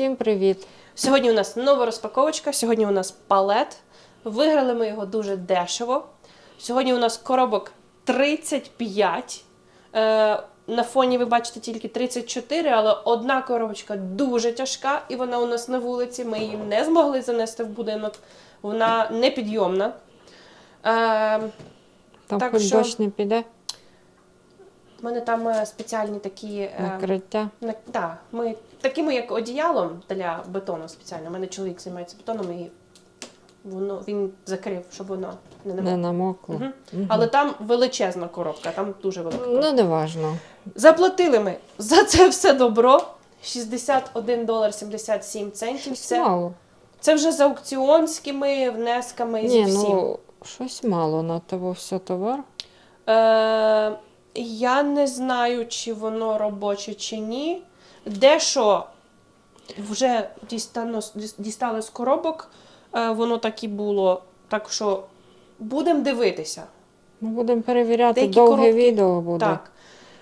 Всім привіт! Сьогодні у нас нова розпаковочка, сьогодні у нас палет. Виграли ми його дуже дешево. Сьогодні у нас коробок 35. Е, на фоні ви бачите тільки 34, але одна коробочка дуже тяжка, і вона у нас на вулиці. Ми її не змогли занести в будинок. Вона непідйомна. Е, Там хоч що- дощ не піде, в мене там е, спеціальні такі. е, накриття. На, да, ми такими як одіялом для бетону спеціально. У мене чоловік займається бетоном і воно він закрив, щоб воно не Не намокло. намокло. Мгм. Мгм. Але там величезна коробка, там дуже велика. коробка. Ну, не важно. Заплатили ми за це все добро. 61 долар 77 центів. Щось Це, мало. це вже з аукціонськими внесками Ні, всім. ну щось мало на того все товар. Е, я не знаю, чи воно робоче чи ні. Дещо вже дістано, дістали з коробок, е, воно так і було. Так що будемо дивитися. Ми будемо перевіряти, Деякі довге коробки- відео буде. Так.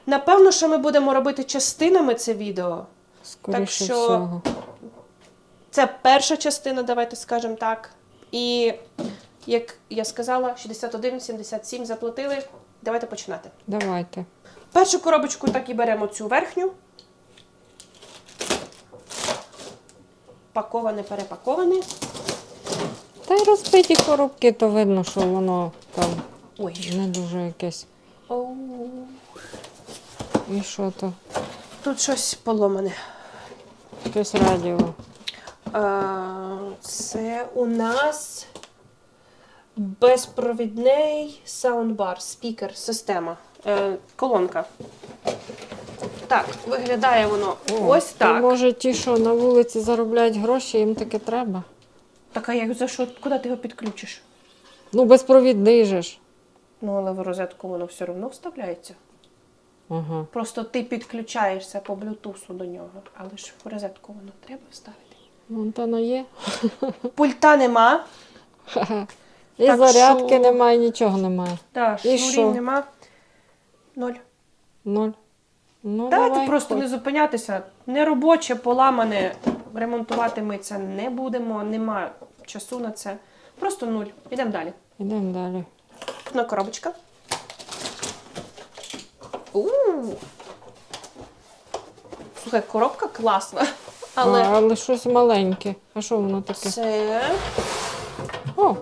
Напевно, що ми будемо робити частинами це відео. Скоріше Так що- всього. Це перша частина, давайте скажемо так. І як я сказала, 61-77 заплатили. Давайте починати. Давайте. Першу коробочку так і беремо цю верхню. Паковане, перепаковане. Та й розбиті коробки, то видно, що воно там Ой. не дуже якесь. Оу. І що то? Тут щось поломане. Якесь радіо. А, це у нас безпровідний саундбар, спікер, система, е, колонка. Так, виглядає воно О, ось то, так. може, ті, що на вулиці заробляють гроші, їм таке треба. Так, а як за що? Куди ти його підключиш? Ну, безпровідний же ж. Ну, але в розетку воно все одно вставляється. Ага. Просто ти підключаєшся по блютусу до нього, але ж в розетку воно треба вставити. Вон то воно є. Пульта нема. І Так зарядки що- немає, нічого немає. Так, І шнурів що? нема. Ноль. Ноль. Ну, Давайте давай, просто хоч. не зупинятися. Неробоче, поламане, ремонтувати ми це не будемо, нема часу на це. Просто нуль. Ідемо далі. Ідемо далі. На коробочка. у Слухай, коробка класна. Але А, але щось маленьке. А що воно таке? це О,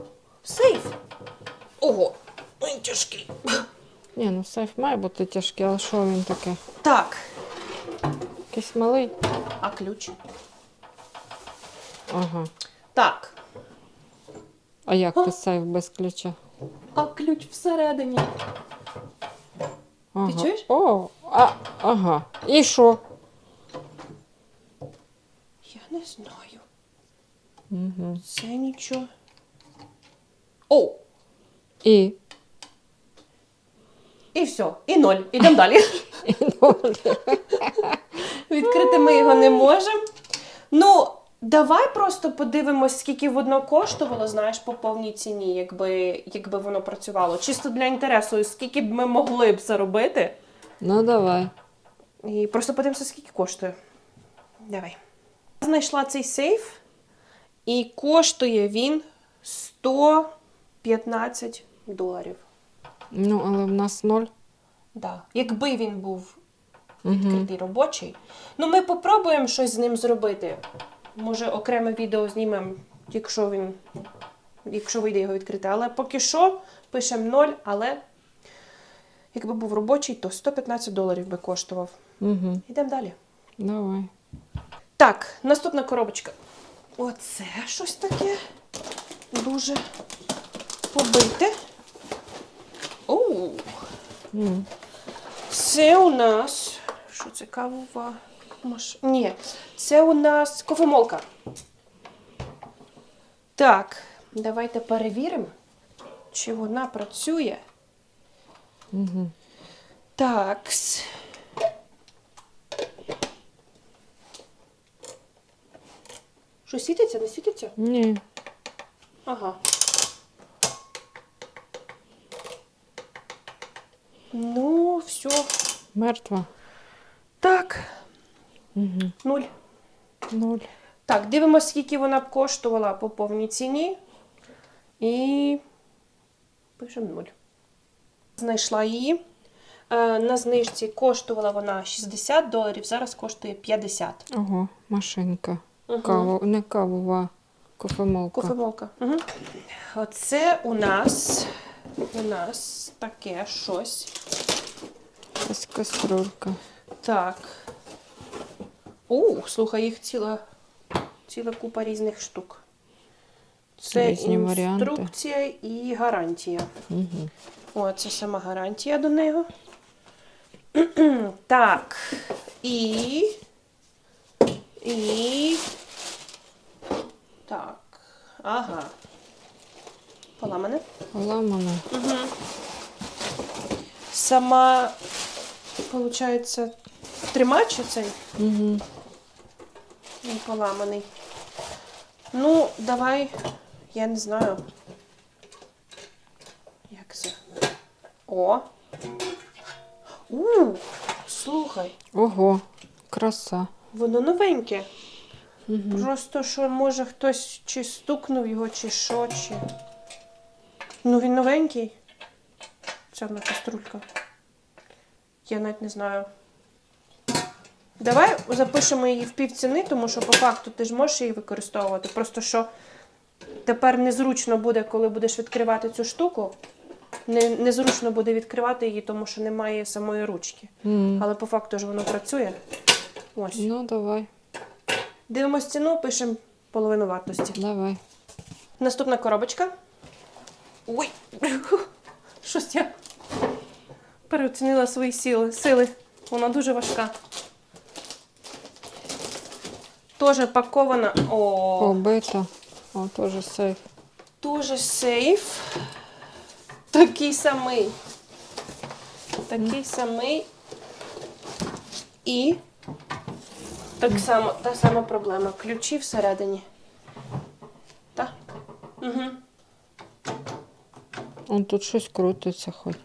сейф. Ого, він тяжкий. ні, ну сейф має бути тяжкий, але що він таке? Так, Якийсь малий? а ключ? Ага. Так, А як ти сейф без ключа? а ключ всередині. Ага. чуєш? О, а, ага. І що? Я не знаю. Угу. Це нічого. О! І. І все, і ноль. Ідемо далі. Відкрити ми його не можемо. Ну, давай просто подивимось, скільки воно коштувало, знаєш, по повній ціні, якби, якби воно працювало. Чисто для інтересу, скільки б ми могли б заробити. Ну давай. І просто подивимося, скільки коштує. Давай. Знайшла цей сейф, і коштує він 115 доларів. Ну, але в нас ноль. Да. Якби він був Угу. відкритий робочий. Ну, ми попробуємо щось з ним зробити. Може, окреме відео знімемо, якщо він. Якщо вийде його відкрити. Але поки що пишемо 0, але якби був робочий, то 115 доларів би коштував. Угу. Йдемо далі. Давай. Так, наступна коробочка. Оце щось таке. Дуже побите. Оу. Це у нас. Що це кавова маш... Ні, це у нас кофемолка. Так, давайте перевіримо, чи вона працює. Угу. Так. Що світиться, не світиться? Ні. Ага. Ну, все. Мертва. Так, Угу. нуль. Ноль. Так, дивимося, скільки вона б коштувала по повній ціні. І пишемо 0. Знайшла її. Е, На знижці коштувала вона 60 доларів, зараз коштує 50. Ого, машинка. Мгм. Каву, не кавова, кофемолка. Кофемолка. Угу. Оце у нас, у нас таке щось. Ось каструлька. Так. У, слухай, їх ціла, ціла купа різних штук. Це Різні варіанти. і гарантія. Угу. О, це сама гарантія до нього. так. І. І. Так. Ага. Поламане. Ламана. Угу. Сама, виходить, тримач оцей Угу. він поламаний. Ну, давай, я не знаю. Як це? О. У, слухай, Ого, краса. воно новеньке. Угу. Просто що може хтось чи стукнув його, чи що, чи. Ну він новенький. Ця одна каструлька. Я навіть не знаю. Давай запишемо її в півціни, тому що по факту ти ж можеш її використовувати. Просто що тепер незручно буде, коли будеш відкривати цю штуку. Не, незручно буде відкривати її, тому що немає самої ручки. Угу. Але по факту ж воно працює. Ось. Ну, давай, Дивимось ціну, пишемо половину вартості. давай. Наступна коробочка. Ой! Щось я переоцінила свої сили. сили. Вона дуже важка. Теж пакована. О, Побита. О, теж сейф. дуже сейф. Такий самий. Такий самий. І так само, та сама проблема. Ключі всередині. Так? Угу. Он тут щось крутиться хоч.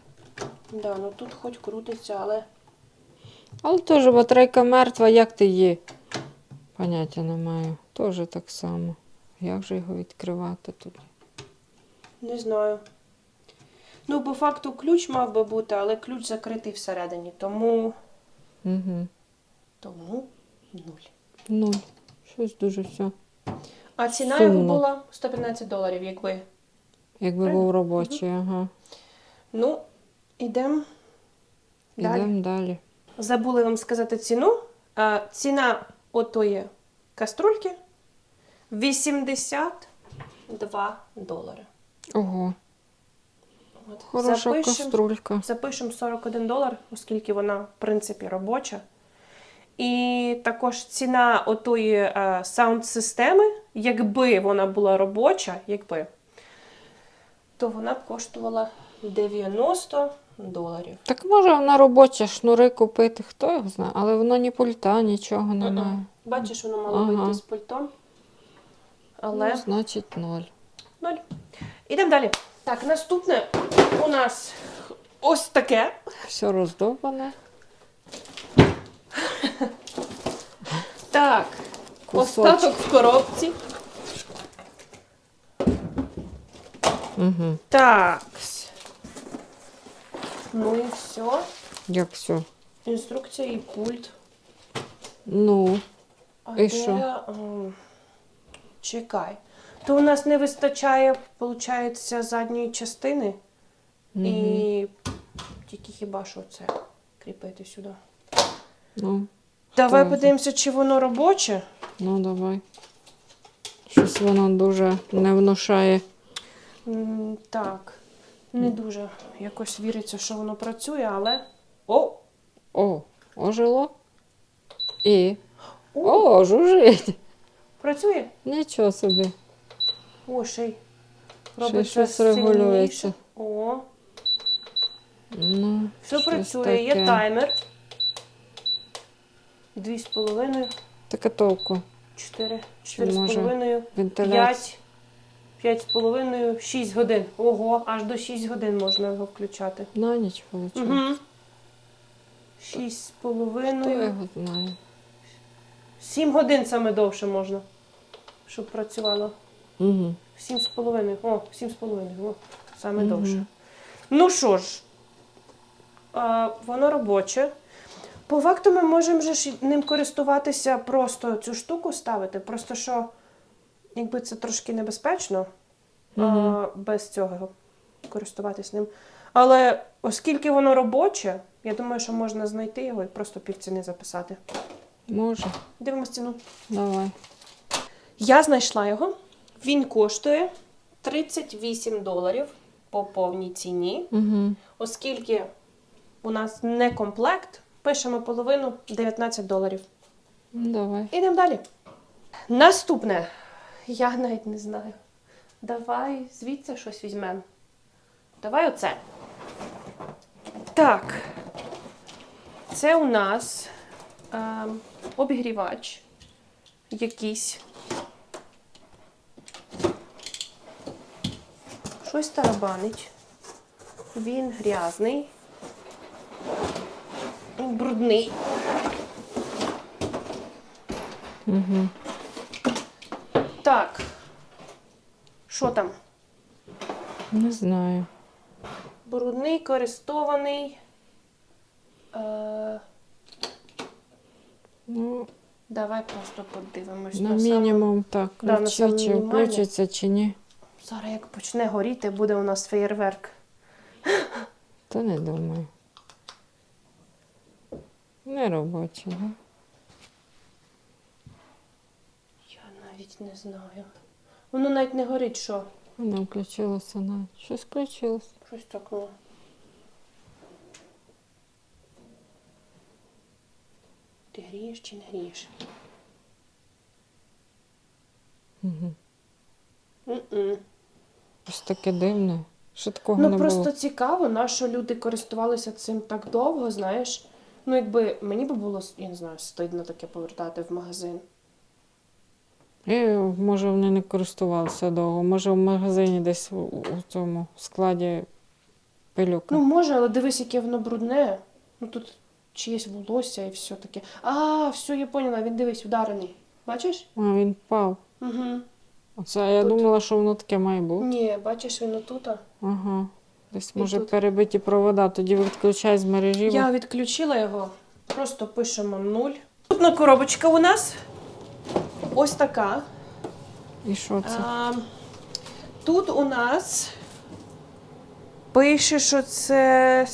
Да, ну тут хоч крутиться, але. Але теж батарейка мертва, як ти її? Поняття не маю. Теж так само. Як же його відкривати тут? Не знаю. Ну, по факту ключ мав би бути, але ключ закритий всередині, тому. Угу. Тому нуль. Нуль. Щось дуже все. А ціна його Сумно. була 115 доларів, якби. Якби Правильно? був робочий, ага. Ну, ідемо далі. Ідемо далі. Забули вам сказати ціну. А, ціна отої каструльки 82 долари. Ого, От. хороша Запишем- каструлька. Запишемо 41 долар, оскільки вона, в принципі, робоча. І також ціна отої е, саунд-системи, якби вона була робоча, якби, то вона б коштувала 90 доларів. Так може на робочі шнури купити, хто його знає, але воно ні пульта, нічого немає. Мгм. Бачиш, воно мало Ага. вийти з пультом. Але Ну, значить ноль. ноль. Ідемо далі. Так, наступне у нас ось таке. Все роздовбане. Так, Кусочок. остаток в коробці. Угу. Так. Ну і все. Як все? Інструкція і пульт. Ну, А І де, що? Чекай. То у нас не вистачає, виходить, задньої частини. І тільки хіба що це кріпити сюди. ну, Давай подивимося, чи воно робоче. ну давай. Щось воно дуже не внушає. Так. Не дуже якось віриться, що воно працює, але. О! О, ожило. І. О! О, жужить. Працює? Нічого собі. О, ще й Ще робиться щось сильніше. регулюється. О, Ну, все щось працює, є таймер. Дві з половиною, Таке толку. чотири, чотири з половиною, п'ять, п'ять з половиною, шість годин. Ого, аж до шість годин можна його включати. На ніч виходить. Угу. Шість з Хто його знає? Сім годин саме довше можна. щоб працювало. Угу. Сім з половиною. О, сім з половиною. О, саме Мгм. довше. Ну що ж, а, воно робоче. По факту ми можемо ж ним користуватися, просто цю штуку ставити. Просто що, якби це трошки небезпечно а, без цього користуватись ним. Але оскільки воно робоче, я думаю, що можна знайти його і просто півціни записати. Може. Дивимось ціну. Давай. Я знайшла його. Він коштує 38 доларів по повній ціні. Угу. Оскільки у нас не комплект, пишемо половину 19 доларів. Давай. Ідемо далі. Наступне. Я навіть не знаю. Давай звідси щось візьмемо. Давай оце. Так. Це у нас ем, обігрівач якийсь. Щось тарабанить. Він грязний. Брудний. Угу. Так. Що там? Не знаю. Брудний, користований. Е, Ну, давай просто подивимось. на мінімум так. Да, на Ключі, чи мінімальне. включиться, чи ні. Зараз як почне горіти, буде у нас феєрверк. Та не думаю. Не робоче, да? Я навіть не знаю. Воно навіть не горить, що? Воно включилося на. Щось включилося. Щось так, ну. Ти грієш чи не грієш? Угу. М-м. Щось таке дивне. Що такого Ну не просто було. цікаво, на що люди користувалися цим так довго, знаєш. Ну, якби мені би було, я не знаю, стидно таке повертати в магазин. І, може, вони не користувалися довго. Може, в магазині десь у, цьому складі пилюка. Ну, може, але дивись, яке воно брудне. Ну тут чиєсь волосся і все таке. А, все, я поняла, він дивись, ударений. Бачиш? А, він впав. Угу. Оце я Тут. думала, що воно таке має бути. Ні, бачиш, він отут. Ага. Десь І може тут. перебиті провода, тоді відключай з мережі. Я відключила його, просто пишемо 0. Тут коробочка у нас ось така. І що це? А, тут у нас пише, що це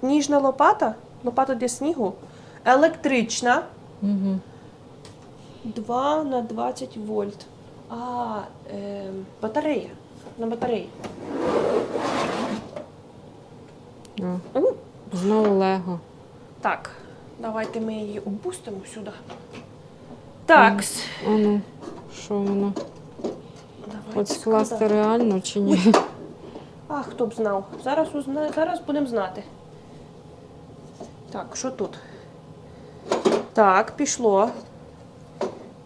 сніжна лопата, лопата для снігу, електрична, Угу. 2 на 20 вольт. А, е, батарея. На батареї. У, Знову Лего. так, давайте ми її опустимо сюди. Так, А ну, що воно? давайте Хоч скласти складати. реально чи ні? А, хто б знав. Зараз узна... зараз будемо знати. Так, що тут? Так, пішло.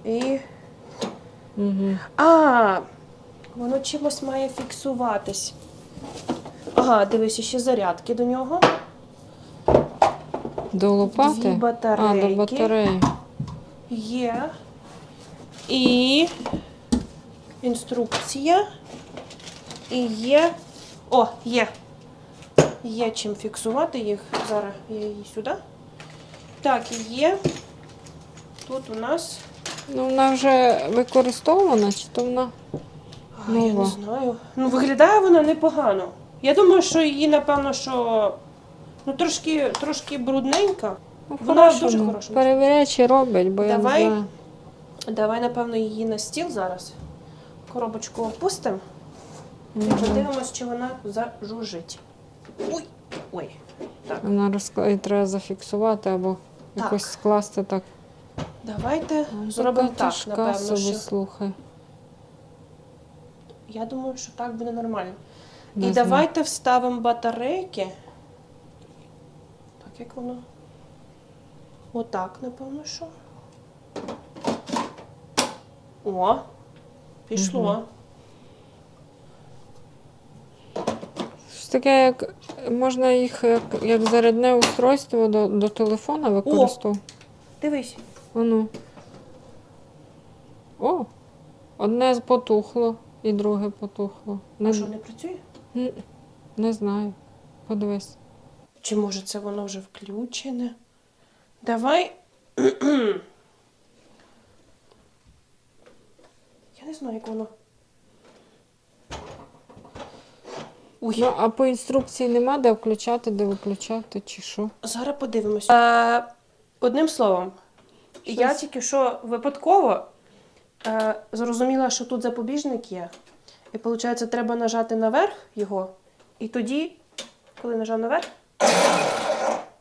І. Угу. А! Воно чимось має фіксуватись. Ага, дивись, ще зарядки до нього. До лопати? Дві А, до батареї. Є. І інструкція. І є. О, є. Є чим фіксувати їх. Зараз я її сюди. Так, і є. Тут у нас. Ну, вона вже використована, чи то вона. А, я не знаю. Ну, виглядає вона непогано. Я думаю, що її, напевно, що. Ну, трошки, трошки брудненька. Ну, Вона хороша, дуже ну, хороша. Перевіряй, чи робить, бо Давай. я не знаю. Давай, напевно, її на стіл зараз. Коробочку опустимо. І подивимось, чи вона зажужить. Ой, ой. Так, Вона розкла... і треба зафіксувати або Так. якось скласти так. давайте Ой, зробимо така так, тяжка напевно. собі, Що... слухай. Я думаю, що так буде нормально. Не І знаю. давайте вставимо батарейки. Так, як воно? Отак, напевно, що. О, пішло. Щось таке, як можна їх як, як зарядне устройство до, до телефона використовувати. Дивись. Ану. О, Одне потухло і друге потухло. Не, А що не працює? Не знаю. Подивись. Чи може це воно вже включене? Давай. Я не знаю, як воно. Ой, Ну, а по інструкції нема де включати, де виключати, чи що? зараз подивимось. Е, одним словом, я тільки що випадково е, зрозуміла, що тут запобіжник є. І виходить, треба нажати наверх його. І тоді, коли нажав наверх,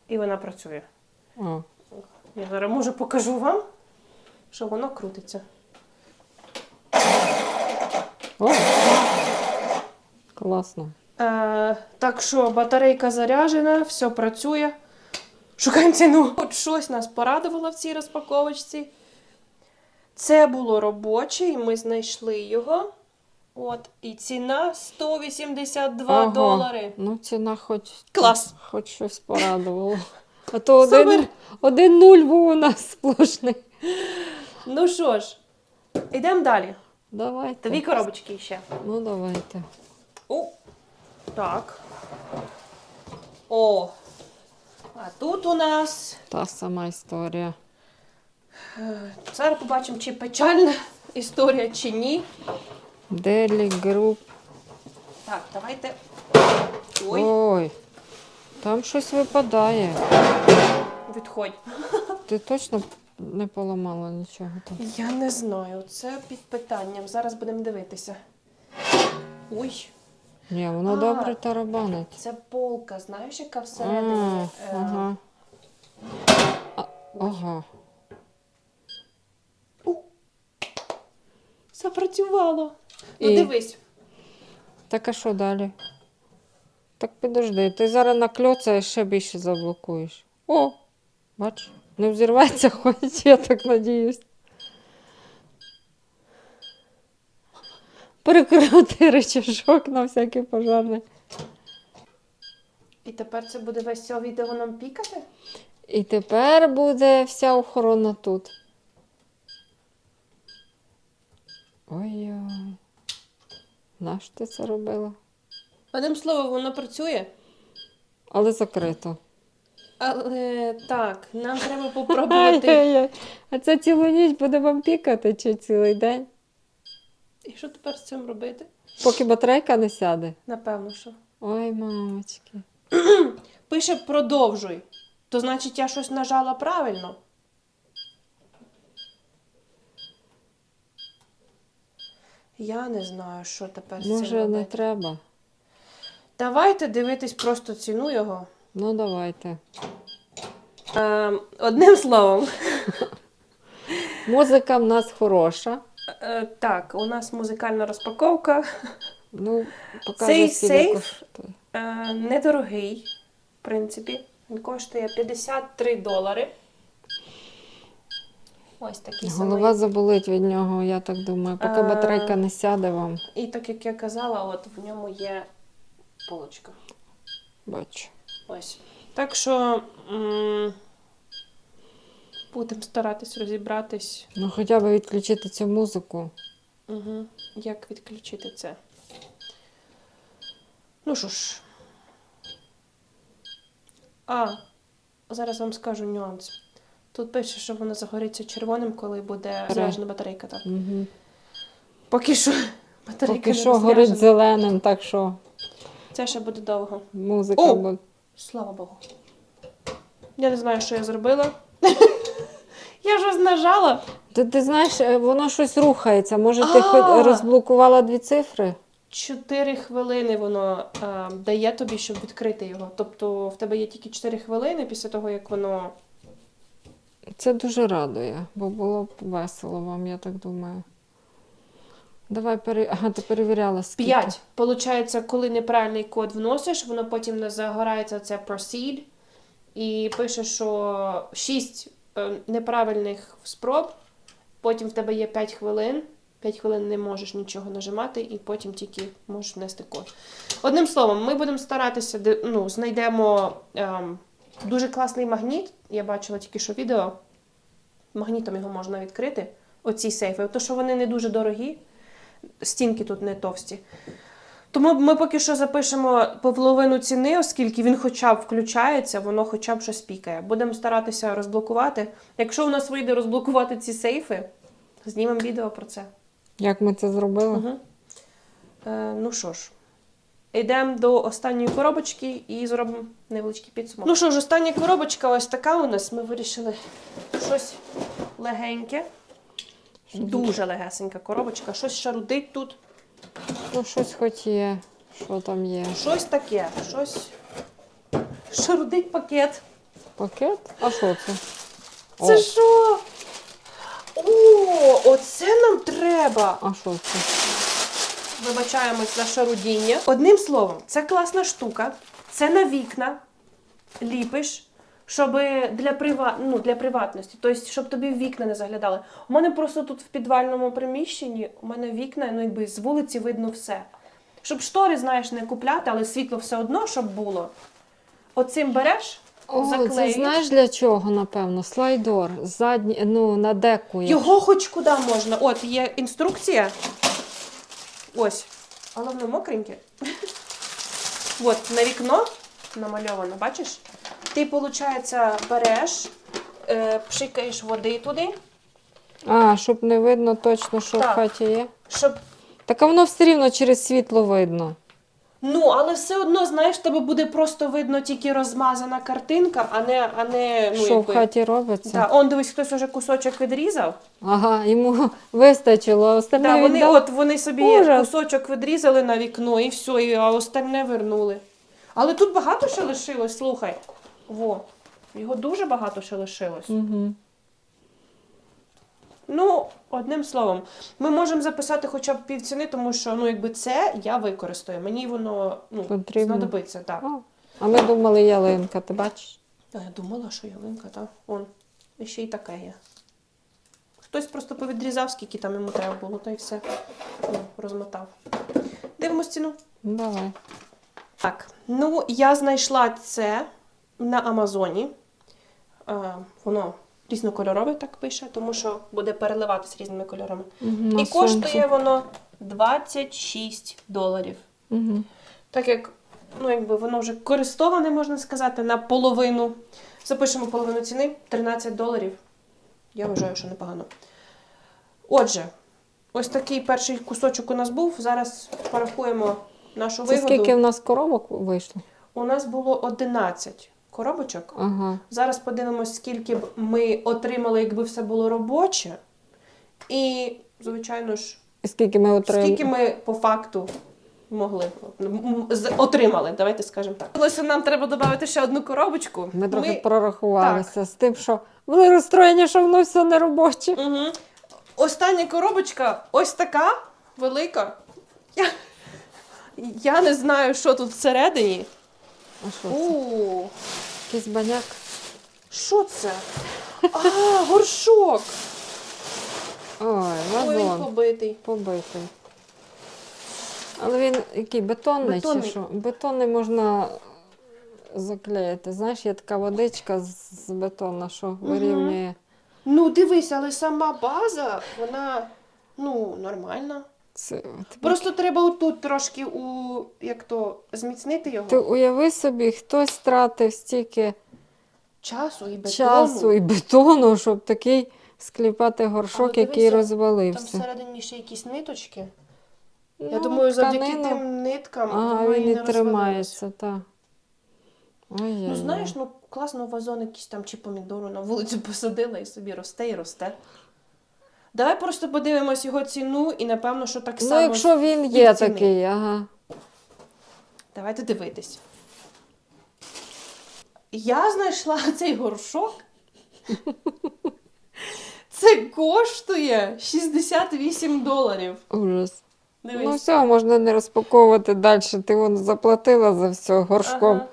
і вона працює. О, Я зараз може покажу вам, що воно крутиться. О! Класно. Е, так що батарейка заряджена, все працює. Шукаємо ціну. От щось нас порадувало в цій розпаковочці. Це було робоче, і ми знайшли його. От, і ціна 182 Ого. долари. Ну, ціна хоч, Клас. хоч щось порадувало. А то Супер. один, один нуль був у нас сплошний. Ну що ж, йдемо далі. Давайте. Дві коробочки ще. Ну, давайте. О, так. О. А тут у нас Та сама історія. Е, Зараз побачимо, чи печальна історія, чи ні. Делі, груп. Так, давайте. Ой, Ой, там щось випадає. відходь. Ти точно не поламала нічого там? Я не знаю, це під питанням. Зараз будемо дивитися. Ой, Ні, воно А. добре тарабанить. це полка, знаєш, яка А, всередині. е, ага. А, ага. у, Запрацювало. Ну, І? дивись. Так а що далі? Так підожди, ти зараз накльоцаєш ще більше заблокуєш. О, бач, не взірветься хоч, я так надіюсь. Прикрути речашок на всякий пожарний. І тепер це буде весь цього відео нам пікати? І тепер буде вся охорона тут. Ой-ой. Нащо ти це робила? Одним словом, воно працює. Але закрито. Але так, нам треба попробувати. Ай-яй-яй. А це цілу ніч буде вам пікати чи цілий день? І що тепер з цим робити? Поки батарейка не сяде. Напевно, що. Ой, мамочки. Пише продовжуй. То значить я щось нажала правильно. Я не знаю, що тепер з цим Може, не робити. треба. Давайте дивитись просто ціну його. Ну, давайте. Ем, одним словом, Музика в нас хороша. е, так, у нас музикальна розпаковка. Ну, Цей скільки сейф? коштує. Е, недорогий, в принципі. Він коштує 53 долари. Ось такий Голова самий. заболить від нього, я так думаю. Поки А. батарейка не сяде вам. І так як я казала, от в ньому є полочка. Бачу. Ось. Так що м- будемо старатись розібратись, Ну, хоча б відключити цю музику. угу. як відключити це. Ну що ж. А, зараз вам скажу нюанс. Тут пише, що воно загориться червоним, коли буде заряджена батарейка. Так. Угу. Поки що батарейка Поки не що горить зеленим, так що Це ще буде довго. музика О! буде. Слава Богу. Я не знаю, що я зробила. я щось нажала. Ти, ти знаєш, е, воно щось рухається. Може, ти А! хоч розблокувала дві цифри? Чотири хвилини воно е, дає тобі, щоб відкрити його. Тобто в тебе є тільки 4 хвилини після того, як воно. Це дуже радує, бо було б весело вам, я так думаю. Давай. Ага, ти перевіряла скільки. 5. Получається, коли неправильний код вносиш, воно потім не загорається це proceed. І пише, що 6 неправильних спроб, потім в тебе є 5 хвилин. 5 хвилин не можеш нічого нажимати, і потім тільки можеш внести код. Одним словом, ми будемо старатися, ну, знайдемо ем, дуже класний магніт. Я бачила тільки що відео. Магнітом його можна відкрити. Оці сейфи. То, що вони не дуже дорогі. Стінки тут не товсті. Тому ми поки що запишемо половину ціни, оскільки він хоча б включається, воно хоча б щось пікає. Будемо старатися розблокувати. Якщо у нас вийде розблокувати ці сейфи, знімемо відео про це. Як ми це зробили? Угу. Е, ну що ж, йдемо до останньої коробочки і зробимо невеличкий підсумок. Ну що ж, остання коробочка ось така у нас. Ми вирішили щось легеньке. Дуже легесенька коробочка. Щось шарудить тут. Ну, щось хоч є. Що там є? Щось таке. Щось. Шарудить пакет. Пакет? А що це? Це О. що? О, оце нам треба. А що це? Вибачаємось за шарудіння. Одним словом, це класна штука. Це на вікна ліпиш, щоб для, прива... ну, для приватності, тобто, щоб тобі вікна не заглядали. У мене просто тут в підвальному приміщенні, у мене вікна, ну якби з вулиці видно все. Щоб штори, знаєш, не купляти, але світло все одно, щоб було. Оцим береш, О, це заклеїш. знаєш для чого, напевно? Слайдор. Задні, ну, на деку. є. Його хоч куди можна. От є інструкція. Ось. Але воно мокреньке. От, на вікно намальовано, бачиш? Ти, виходить, береш, е, пшикаєш води туди, А, щоб не видно точно, що Так. в хаті є. щоб. Так а воно все рівно через світло видно. Ну, але все одно, знаєш, тебе буде просто видно тільки розмазана картинка, а не. А не ну, що в якби... хаті робиться. Да. Он, дивись, хтось уже кусочок відрізав. Ага, йому вистачило, а остальне Да, вони, віддав. от, вони собі Ужас. кусочок відрізали на вікно і все, і, а остальне вернули. Але тут багато ще лишилось, слухай. Во. Його дуже багато ще лишилось. Угу. Ну, одним словом, ми можемо записати хоча б півціни, тому що ну, якби це я використаю. Мені воно ну, Потрібно. знадобиться. Так. А ми думали, ялинка, ти бачиш? А я думала, що ялинка, так. Он. І ще й таке є. Хтось просто повідрізав, скільки там йому треба було, та й все ну, розмотав. Дивимось ціну. Ну, Давай. Так, ну я знайшла це на Амазоні. Е, воно різнокольорове так пише, тому що буде переливатися різними кольорами. Угу, І коштує воно 26 доларів. Угу. Так як ну, якби воно вже користоване, можна сказати, на половину. Запишемо половину ціни 13 доларів. Я вважаю, що непогано. Отже, ось такий перший кусочок у нас був. Зараз порахуємо нашу Це вигоду. скільки в нас коробок вийшло? У нас було 11 коробочок. Ага. Зараз подивимось, скільки б ми отримали, якби все було робоче. І, звичайно ж, скільки ми отримали? скільки ми по факту могли отримали, давайте скажемо так. Ось нам треба додати ще одну коробочку. Ми трохи прорахувалися з тим, що були розстроєні, що воно все не робоче. Угу. Остання коробочка ось така велика. Я, я не знаю, що тут всередині. А що це? У, Якийсь баняк. що це? А, горшок. Ой, Ой, він вазон. побитий. Побитий. Але він який бетонний, Бетонний. чи що? Бетонний можна заклеїти. Знаєш, є така водичка з з бетона, що вирівнює. Ну, дивись, але сама база, вона ну, нормальна. Це, ти, Просто треба отут трошки у як то зміцнити його. ти уяви собі, хтось втратив стільки Часу і бетону. часу і бетону, щоб такий скліпати горшок, Але який дивися, Там всередині ще якісь ниточки. Я Ну, думаю, завдяки тим ниткам Ага, воно він і не розвалилось. тримається, так. Ой, Ну знаєш, ну класно вазон якийсь там чи помідору на вулицю посадила і собі росте і росте. Давай просто подивимось його ціну і напевно, що так ну, само. якщо він є ціни. такий, ага. Давайте дивитись. Я знайшла цей горшок. Це коштує 68 доларів. Ужас. Дивись. Ну все, можна не розпаковувати далі. Ти вон заплатила за все горшком. Ага.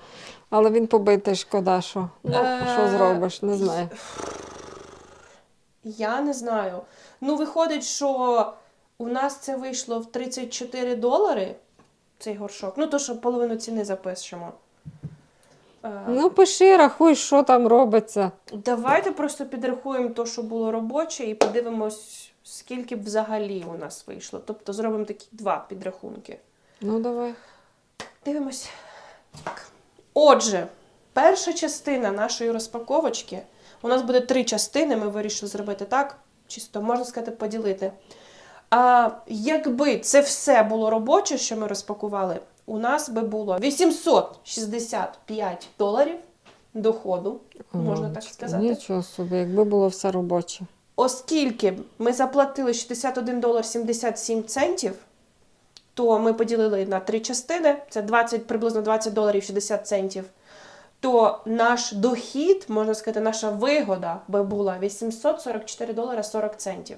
Але він побитий, шкода, що. Ну, Е, що зробиш, не знаю. Я не знаю. Ну, виходить, що у нас це вийшло в 34 долари, цей горшок. Ну, то, що половину ціни запишемо. Е, Ну, пиши, рахуй, що там робиться. Давайте просто підрахуємо те, що було робоче, і подивимось, скільки б взагалі у нас вийшло. Тобто зробимо такі два підрахунки. Ну, давай. Дивимось. Отже, перша частина нашої розпаковочки. У нас буде три частини, ми вирішили зробити так. Чисто, можна сказати, поділити. А якби це все було робоче, що ми розпакували, у нас би було 865 доларів доходу, можна так сказати. Нічого собі, якби було все робоче. Оскільки ми заплатили 61 долар 77 центів, то ми поділили на три частини, це 20, приблизно 20 доларів 60 центів, то наш дохід, можна сказати, наша вигода би була 844 долара 40 центів.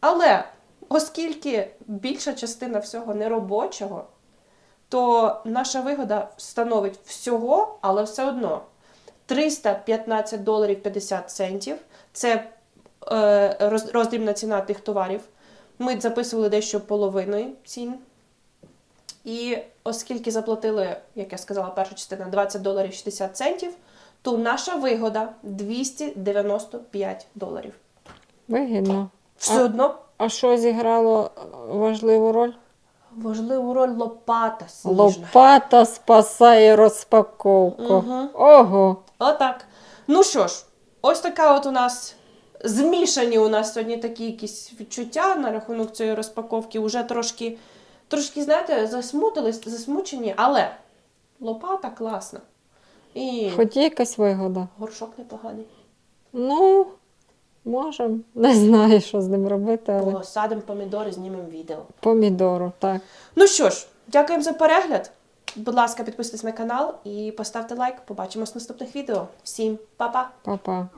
Але оскільки більша частина всього неробочого, то наша вигода становить всього, але все одно 315 доларів 50 центів. Це е, роздрібна ціна тих товарів. Ми записували дещо половиною цін. І оскільки заплатили, як я сказала, перша частина 20 доларів 60 центів, то наша вигода 295 доларів. Вигідно. Все А- одно А що зіграло важливу роль? важливу роль лопата сніжна. Лопата спасає розпаковку. Мгм. Ого. Отак. Ну що ж, ось така от у нас змішані у нас сьогодні такі якісь відчуття на рахунок цієї розпаковки. Уже трошки, трошки, знаєте, засмутились, засмучені, але лопата класна. І Хоч є якась вигода. горшок непоганий. Ну, можемо. Не знаю, що з ним робити, але Посадимо помідори, знімемо відео. помідору, так. Ну що ж, дякуємо за перегляд. Будь ласка, підписуйтесь на канал і поставте лайк. Побачимось в наступних відео. Всім па-па! Па-па.